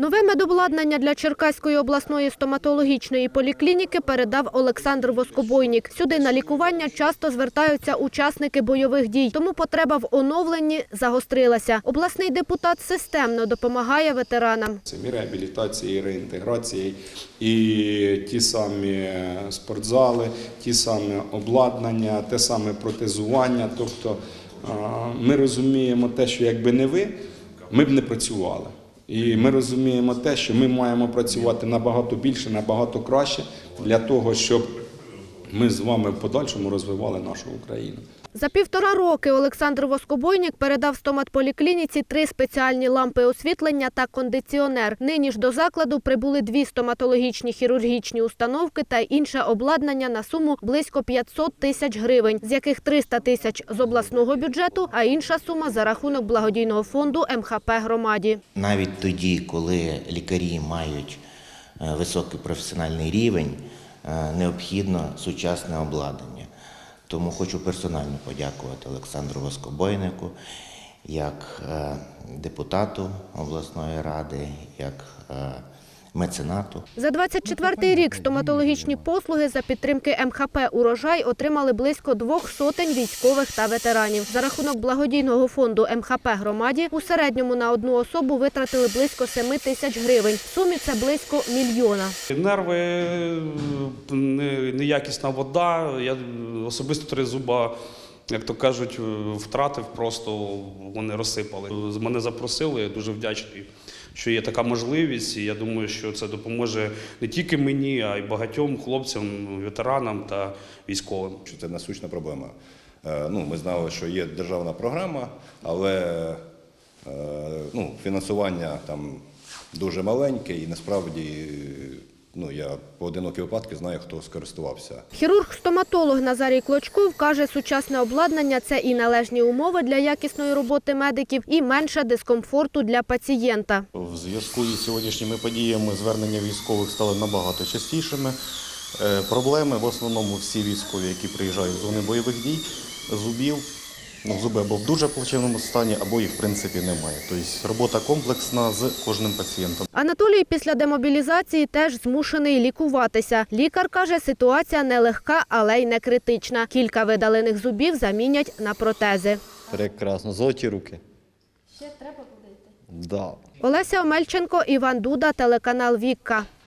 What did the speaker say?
Нове медобладнання для Черкаської обласної стоматологічної поліклініки передав Олександр Воскобойнік. Сюди на лікування часто звертаються учасники бойових дій, тому потреба в оновленні загострилася. Обласний депутат системно допомагає ветеранам. Це і реабілітації, реінтеграції, і ті самі спортзали, ті самі обладнання, те саме протезування. Тобто ми розуміємо те, що якби не ви, ми б не працювали. І ми розуміємо те, що ми маємо працювати набагато більше, набагато краще для того, щоб ми з вами в подальшому розвивали нашу Україну. За півтора роки Олександр Воскобойнік передав стоматполіклініці три спеціальні лампи освітлення та кондиціонер. Нині ж до закладу прибули дві стоматологічні хірургічні установки та інше обладнання на суму близько 500 тисяч гривень, з яких 300 тисяч з обласного бюджету, а інша сума за рахунок благодійного фонду МХП громаді. Навіть тоді, коли лікарі мають е, високий професіональний рівень, е, необхідно сучасне обладнання. Тому хочу персонально подякувати Олександру Воскобойнику як е, депутату обласної ради, як е, меценату. За 24-й рік стоматологічні послуги за підтримки МХП «Урожай» отримали близько двох сотень військових та ветеранів. За рахунок благодійного фонду МХП громаді у середньому на одну особу витратили близько 7 тисяч гривень. В сумі це близько мільйона. Нерви, неякісна вода. Я особисто три зуба, як то кажуть, втратив, просто вони розсипали. З Мене запросили, я дуже вдячний, що є така можливість. І я думаю, що це допоможе не тільки мені, а й багатьом хлопцям, ветеранам та військовим. що це насущна проблема. Е, Ну, ми знали, що є державна програма, але е, ну, фінансування там дуже маленьке і насправді ну, я поодинокі випадки знаю, хто скористувався. Хірург-стоматолог Назарій Клочков каже, сучасне обладнання – це і належні умови для якісної роботи медиків, і менше дискомфорту для пацієнта. В зв'язку із сьогоднішніми подіями звернення військових стали набагато частішими. Е, Проблеми в основному всі військові, які приїжджають з зони бойових дій, зубів. Ну, зуби або в дуже плачевному стані, або їх в принципі немає. Тобто робота комплексна з кожним пацієнтом. Анатолій після демобілізації теж змушений лікуватися. Лікар каже, ситуація не легка, але й не критична. Кілька видалених зубів замінять на протези. Прекрасно. Золоті руки. Ще треба буде йти? Да. Олеся Омельченко, Іван Дуда, телеканал Вікка.